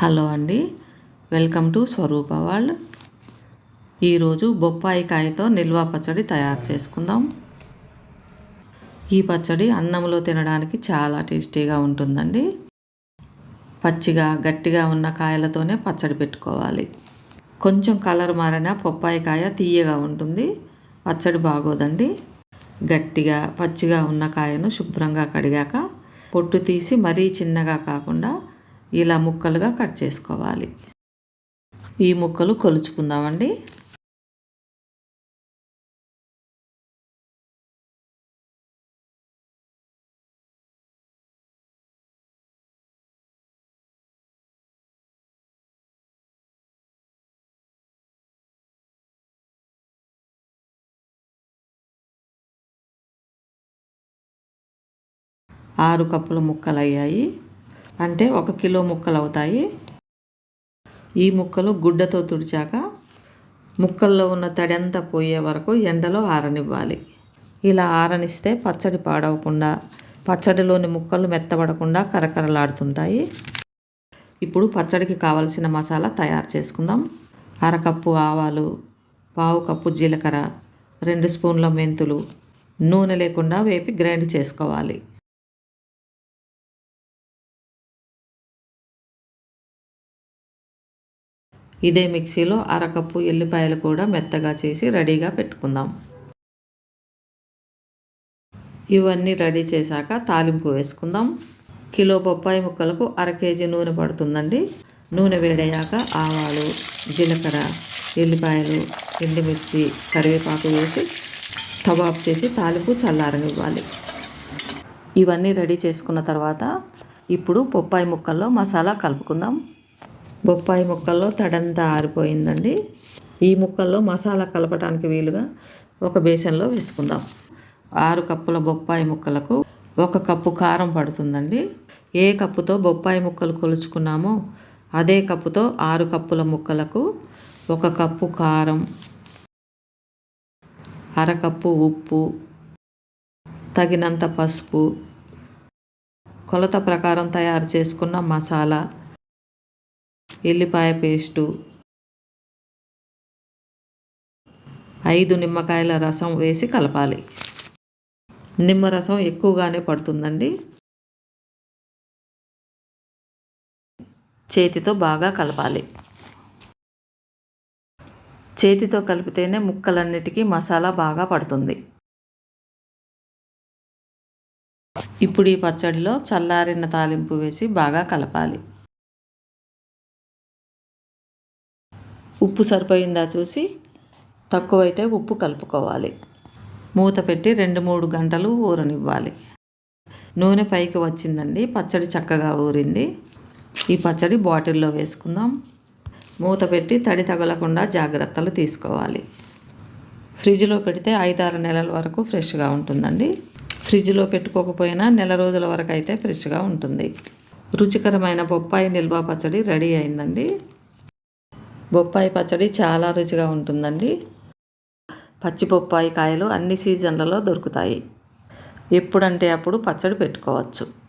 Hello అండి. Welcome to Swarupa world. ఈరోజు బొప్పాయి కాయతో నిల్వ పచ్చడి తయారు చేసుకుందాం. ఈ పచ్చడి అన్నంలో తినడానికి చాలా టేస్టీగా ఉంటుందండి. పచ్చిగా గట్టిగా ఉన్న కాయలతోనే పచ్చడి పెట్టుకోవాలి. కొంచెం కలర్ మారిన బొప్పాయి కాయ తీయగా ఉంటుంది. పచ్చడి బాగోదండి. గట్టిగా పచ్చిగా ఉన్న కాయను శుభ్రంగా కడిగాక పొట్టు తీసి మరీ చిన్నగా కాకుండా ఇలా ముక్కలుగా కట్ చేసుకోవాలి. ఈ ముక్కలు కొలుచుకుందామండి. ఆరు కప్పుల ముక్కలు అయ్యాయి అంటే ఒక కిలో ముక్కలు అవుతాయి. ఈ ముక్కలు గుడ్డతో తుడిచాక ముక్కల్లో ఉన్న తడంతా పోయే వరకు ఎండలో ఆరనివ్వాలి. ఇలా ఆరనిస్తే పచ్చడి పాడవకుండా పచ్చడిలోని ముక్కలు మెత్తబడకుండా కరకరలాడుతుంటాయి. ఇప్పుడు పచ్చడికి కావలసిన మసాలా తయారు చేసుకుందాం. అరకప్పు ఆవాలు పావు కప్పు జీలకర్ర రెండు స్పూన్ల మెంతులు నూనె లేకుండా వేపి గ్రైండ్ చేసుకోవాలి. ఇదే మిక్సీలో అరకప్పు ఎల్లిపాయలు కూడా మెత్తగా చేసి రెడీగా పెట్టుకుందాం. ఇవన్నీ రెడీ చేశాక తాలింపు వేసుకుందాం. కిలో బొప్పాయి ముక్కలకు అర కేజీ నూనె పడుతుందండి. నూనె వేడయ్యాక ఆవాలు జీలకర్ర ఎల్లిపాయలు ఎండుమిర్చి కరివేపాకు వేసి కబాబ్ చేసి తాలింపు చల్లారనివ్వాలి. ఇవన్నీ రెడీ చేసుకున్న తర్వాత ఇప్పుడు బొప్పాయి ముక్కల్లో మసాలా కలుపుకుందాం. బొప్పాయి ముక్కల్లో తడంతా ఆరిపోయిందండి. ఈ ముక్కల్లో మసాలా కలపడానికి వీలుగా ఒక బేసన్లో వేసుకుందాం. ఆరు కప్పుల బొప్పాయి ముక్కలకు ఒక కప్పు కారం పడుతుందండి. ఏ కప్పుతో బొప్పాయి ముక్కలు కొలుచుకున్నామో అదే కప్పుతో ఆరు కప్పుల ముక్కలకు ఒక కప్పు కారం అరకప్పు ఉప్పు తగినంత పసుపు కొలత ప్రకారం తయారు చేసుకున్న మసాలా ఎల్లిపాయ పేస్టు ఐదు నిమ్మకాయల రసం వేసి కలపాలి. నిమ్మరసం ఎక్కువగానే పడుతుందండి. చేతితో బాగా కలపాలి. చేతితో కలిపితేనే ముక్కలన్నిటికీ మసాలా బాగా పడుతుంది. ఇప్పుడు ఈ పచ్చడిలో చల్లారిన తాలింపు వేసి బాగా కలపాలి. ఉప్పు సరిపోయిందా చూసి తక్కువైతే ఉప్పు కలుపుకోవాలి. మూత పెట్టి రెండు మూడు గంటలు ఊరనివ్వాలి. నూనె పైకి వచ్చిందండి. పచ్చడి చక్కగా ఊరింది. ఈ పచ్చడి బాటిల్లో వేసుకుందాం. మూత పెట్టి తడి తగలకుండా జాగ్రత్తలు తీసుకోవాలి. ఫ్రిడ్జ్లో పెడితే ఐదారు నెలల వరకు ఫ్రెష్గా ఉంటుందండి. ఫ్రిడ్జ్లో పెట్టుకోకపోయినా నెల రోజుల వరకు అయితే ఫ్రెష్గా ఉంటుంది. రుచికరమైన బొప్పాయి నిల్వ పచ్చడి రెడీ అయిందండి. బొప్పాయి పచ్చడి చాలా రుచిగా ఉంటుందండి. పచ్చి బొప్పాయి కాయలు అన్ని సీజన్లలో దొరుకుతాయి. ఎప్పుడంటే అప్పుడు పచ్చడి పెట్టుకోవచ్చు.